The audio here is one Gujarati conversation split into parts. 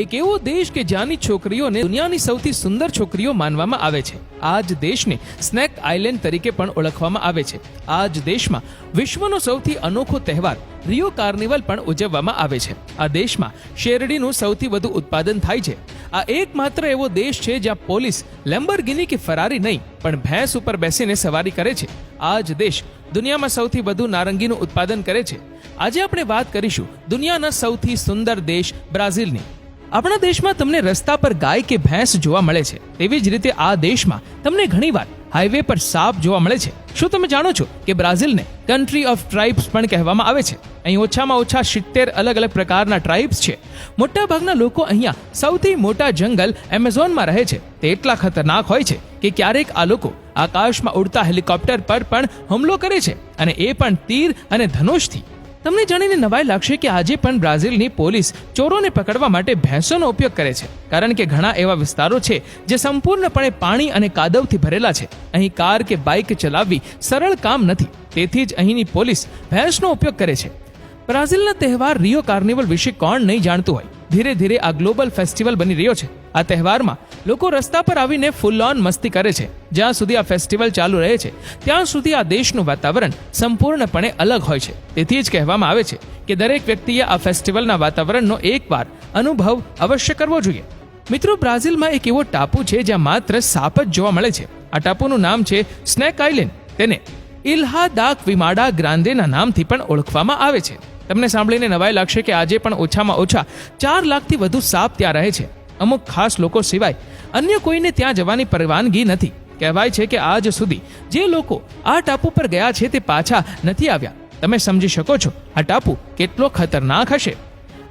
એક એવો દેશ કે જ્યાંની છોકરીઓને દુનિયાની સૌથી સુંદર છોકરીઓ માનવામાં આવે છે. આ જ દેશને સ્નેક આઇલેન્ડ તરીકે પણ ઓળખવામાં આવે છે. આ જ દેશમાં વિશ્વનો સૌથી અનોખો તહેવાર રિયો કાર્નિવલ પણ ઉજવવામાં આવે છે. આ દેશમાં શેરડીનું સૌથી વધુ ઉત્પાદન થાય છે. આ એકમાત્ર એવો દેશ છે જ્યાં પોલીસ લેમ્બરગિની કે ફરારી નહીં, પણ ભેંસ ઉપર બેસીને સવારી કરે છે. આ જ દેશ દુનિયામાં સૌથી વધુ નારંગીનું ઉત્પાદન કરે છે. આજે આપણે વાત કરીશું દુનિયાના સૌથી સુંદર દેશ બ્રાઝિલની. આપણા દેશમાં તમને રસ્તા પર ગાય કે ભેંસ જોવા મળે છે. તેવી જ રીતે આ દેશમાં તમને ઘણીવાર હાઈવે પર સાપ જોવા મળે છે. શું તમે જાણો છો કે બ્રાઝિલને કન્ટ્રી ઓફ ટ્રાઇબ્સ પણ કહેવામાં આવે છે? અહીં ઓછામાં ઓછા સિત્તેર અલગ અલગ પ્રકારના ટ્રાઇબ્સ છે. મોટાભાગના લોકો અહીંયા સૌથી મોટા જંગલ એમેઝોનમાં રહે છે. તે એટલા ખતરનાક હોય છે કે ક્યારેક આ લોકો આકાશમાં ઉડતા હેલિકોપ્ટર પર પણ હુમલો કરે છે અને એ પણ તીર અને ધનુષથી. તમને જાણીને નવાઈ લાગશે કે આજે પણ બ્રાઝિલની પોલીસ ચોરોને પકડવા માટે ભેંસોનો ઉપયોગ કરે છે. કારણ કે ઘણા એવા વિસ્તારો છે જે સંપૂર્ણપણે પાણી અને કાદવથી ભરેલા છે. અહીં કાર કે બાઇક ચલાવવી સરળ કામ નથી. તેથી જ અહીંની પોલીસ ભેંસનો ઉપયોગ કરે છે. બ્રાઝિલના તહેવાર રિયો કાર્નિવલ વિશે કોણ નહીં જાણતું હોય. ધીરે ધીરે આ ગ્લોબલ ફેસ્ટિવલ બની રહ્યો છે. આ તહેવારમાં લોકો રસ્તા પર આવીને ફૂલ ઓન મસ્તી કરે છે. જ્યાં સુધી આ ફેસ્ટિવલ ચાલુ રહે છે, ત્યાં સુધી આ દેશનું વાતાવરણ સંપૂર્ણપણે અલગ હોય છે. તેથી જ કહેવામાં આવે છે કે દરેક વ્યક્તિએ આ ફેસ્ટિવલના વાતાવરણનો એકવાર અનુભવ અવશ્ય કરવો જોઈએ. મિત્રો, બ્રાઝિલમાં એક એવો ટાપુ છે જ્યાં માત્ર સાપ જ જોવા મળે છે. આ ટાપુનું નામ છે સ્નેક આઇલેન્ડ તેને ઇલ્હા દાક વિમાડા ગ્રાન્દેના નામથી પણ ઓળખવામાં આવે છે. તમને સાંભળીને નવાઈ લાગશે કે આજે પણ ઓછામાં ઓછા ચાર લાખથી વધુ સાપ ત્યાં રહે છે. અમુક ખાસ લોકો સિવાય અન્ય કોઈને ત્યાં જવાની પરવાનગી નથી. કહેવાય છે કે આજ સુધી જે લોકો આ ટાપુ પર ગયા છે તે પાછા નથી આવ્યા. તમે સમજી શકો છો, આ ટાપુ કેટલો ખતરનાક હશે.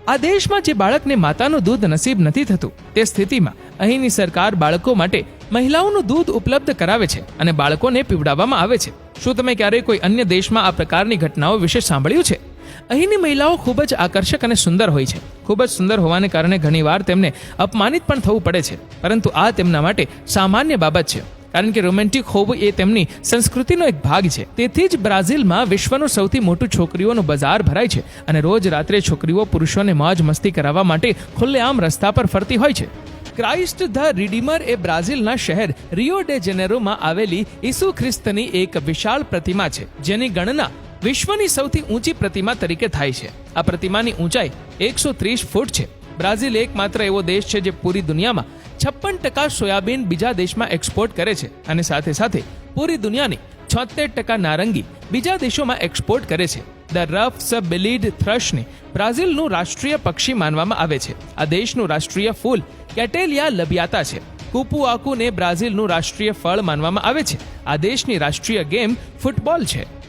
આ દેશમાં જે બાળકને માતાનું દૂધ નસીબ નથી થતું, તે સ્થિતિમાં અહીંની સરકાર બાળકો માટે મહિલાઓનું દૂધ ઉપલબ્ધ કરાવે છે અને બાળકોને પીવડાવવામાં આવે છે. શું તમે ક્યારેય કોઈ અન્ય દેશમાં આ પ્રકારની ઘટનાઓ વિશે સાંભળ્યું છે? અહીંની મહિલાઓ ખૂબ જ આકર્ષક અને સુંદર હોય છે. ખૂબ જ સુંદર હોવાને કારણે ઘણીવાર તેમને અપમાનિત પણ થવું પડે છે, પરંતુ આ તેમના માટે સામાન્ય બાબત છે, કારણ કે રોમેન્ટિક હોવું એ તેમની સંસ્કૃતિનો એક ભાગ છે. તેથી જ બ્રાઝિલમાં વિશ્વનું સૌથી મોટું છોકરીઓનું બજાર ભરાય છે અને રોજ રાત્રે છોકરીઓ પુરુષોને મોજ મસ્તી કરાવવા માટે ખુલ્લેઆમ રસ્તા પર ફરતી હોય છે. ક્રાઇસ્ટ ધ રિડીમર એ બ્રાઝિલના શહેર રિયો ડે જેનેરોમાં આવેલી ઈસુ ખ્રિસ્તની એક વિશાળ પ્રતિમા છે, જેની ગણના વિશ્વની સૌથી ઊંચી પ્રતિમા તરીકે થાય છે. આ પ્રતિમાની ઊંચાઈ એકસો ત્રીસ ફૂટ છે. બ્રાઝિલ એકમાત્ર એવો દેશ છે જે પૂરી દુનિયામાં છપ્પન ટકા સોયાબીન બીજા દેશમાં એક્સપોર્ટ કરે છે અને સાથે સાથે પૂરી દુનિયાની છોતેર ટકા નારંગી બીજા દેશોમાં એક્સપોર્ટ કરે છે. ધ રફ સ બિલીડ થ્રશને બ્રાઝિલનું રાષ્ટ્રીય પક્ષી માનવામાં આવે છે. આ દેશનું રાષ્ટ્રીય ફૂલ કેટેલિયા લબિયાતા છે. કુપુઆકુને બ્રાઝિલનું રાષ્ટ્રીય ફળ માનવામાં આવે છે. આ દેશની રાષ્ટ્રીય ગેમ ફૂટબોલ છે.